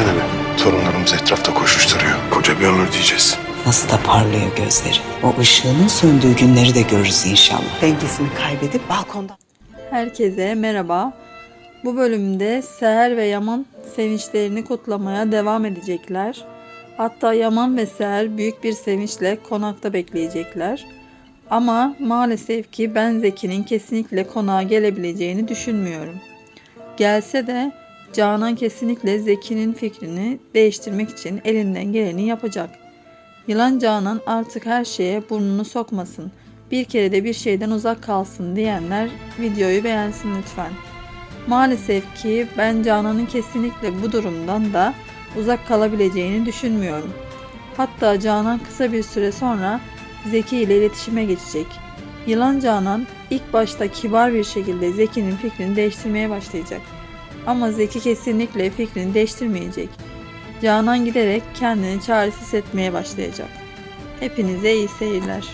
düşünsene bir. Torunlarımız etrafta koşuşturuyor. Koca bir ömür diyeceğiz. Nasıl da parlıyor gözleri. O ışığının söndüğü günleri de görürüz inşallah. Dengesini kaybedip balkonda Herkese merhaba. Bu bölümde Seher ve Yaman sevinçlerini kutlamaya devam edecekler. Hatta Yaman ve Seher büyük bir sevinçle konakta bekleyecekler. Ama maalesef ki ben Zeki'nin kesinlikle konağa gelebileceğini düşünmüyorum. Gelse de Canan kesinlikle Zeki'nin fikrini değiştirmek için elinden geleni yapacak. Yılan Canan artık her şeye burnunu sokmasın. Bir kere de bir şeyden uzak kalsın diyenler videoyu beğensin lütfen. Maalesef ki ben Canan'ın kesinlikle bu durumdan da uzak kalabileceğini düşünmüyorum. Hatta Canan kısa bir süre sonra Zeki ile iletişime geçecek. Yılan Canan ilk başta kibar bir şekilde Zeki'nin fikrini değiştirmeye başlayacak. Ama Zeki kesinlikle fikrini değiştirmeyecek. Canan giderek kendini çaresiz etmeye başlayacak. Hepinize iyi seyirler.